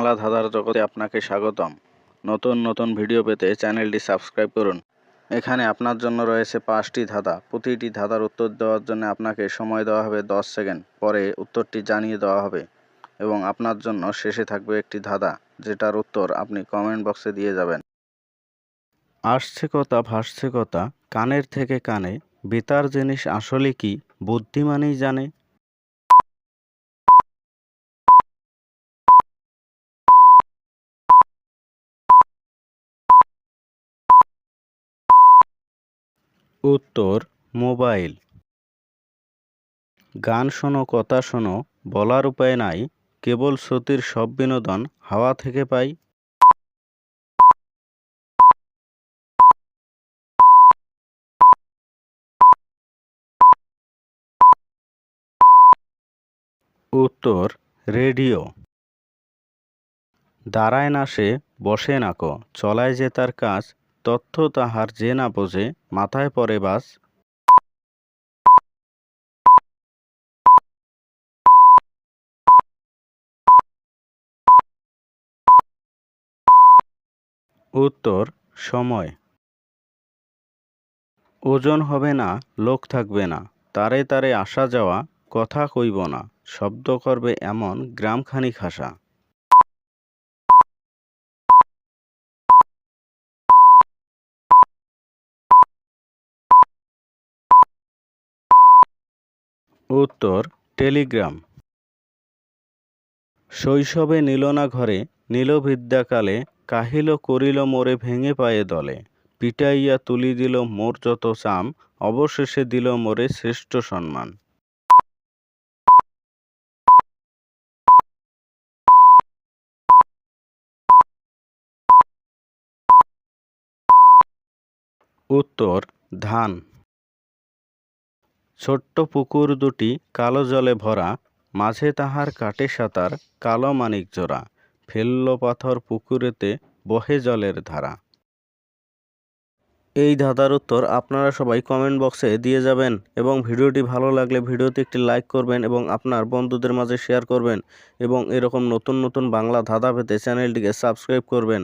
বাংলা ধাঁধার জগতে আপনাকে স্বাগতম। নতুন নতুন ভিডিও পেতে চ্যানেলটি সাবস্ক্রাইব করুন। এখানে আপনার জন্য রয়েছে পাঁচটি ধাঁধা। প্রতিটি ধাঁধার উত্তর দেওয়ার জন্য আপনাকে সময় দেওয়া হবে দশ সেকেন্ড। পরে উত্তরটি জানিয়ে দেওয়া হবে এবং আপনার জন্য শেষে থাকবে একটি ধাঁধা, যেটার উত্তর আপনি কমেন্ট বক্সে দিয়ে যাবেন। আসছে কথা, ভাসছে কথা, কানের থেকে কানে, বেতার জিনিস আসলে কি, বুদ্ধিমানই জানে উত্তর, মোবাইল। গান শোনো, কথা শোনো, বলার উপায় নাই, কেবল শ্রুতির সব বিনোদন হাওয়া থেকে পাই। উত্তর, রেডিও। দাঁড়ায় না সে, বসে না ক, চলায় যে তার কাজ তথ্য তাহার যে না বোঝে, মাথায় পড়ে বাস। উত্তর, সময়। ওজন হবে না, লোক থাকবে না, তারে তারে আসা যাওয়া, কথা কইব না, শব্দ করবে এমন গ্রামখানি খাসা। উত্তর, টেলিগ্রাম। শৈশবে নিল না ঘরে নীল বিদ্যাকালে কাহিল করিল মোরে ভেঙে পায়ে দলে। পিটাইয়া তুলি দিল মোর যত চাম, অবশেষে দিল মোরে শ্রেষ্ঠ সম্মান। উত্তর, ধান। ছোট্ট পুকুর দুটি কালো জলে ভরা, মাঝে তাহার কাটে সাঁতার, কালো মানিক জোড়া, ফেলল পাথর পুকুরেতে বহে জলের ধারা। এই ধাঁধার উত্তর আপনারা সবাই কমেন্ট বক্সে দিয়ে যাবেন এবং ভিডিওটি ভালো লাগলে ভিডিওতে একটি লাইক করবেন এবং আপনার বন্ধুদের মাঝে শেয়ার করবেন এবং এরকম নতুন নতুন বাংলা ধাঁধা পেতে চ্যানেলটিকে সাবস্ক্রাইব করবেন।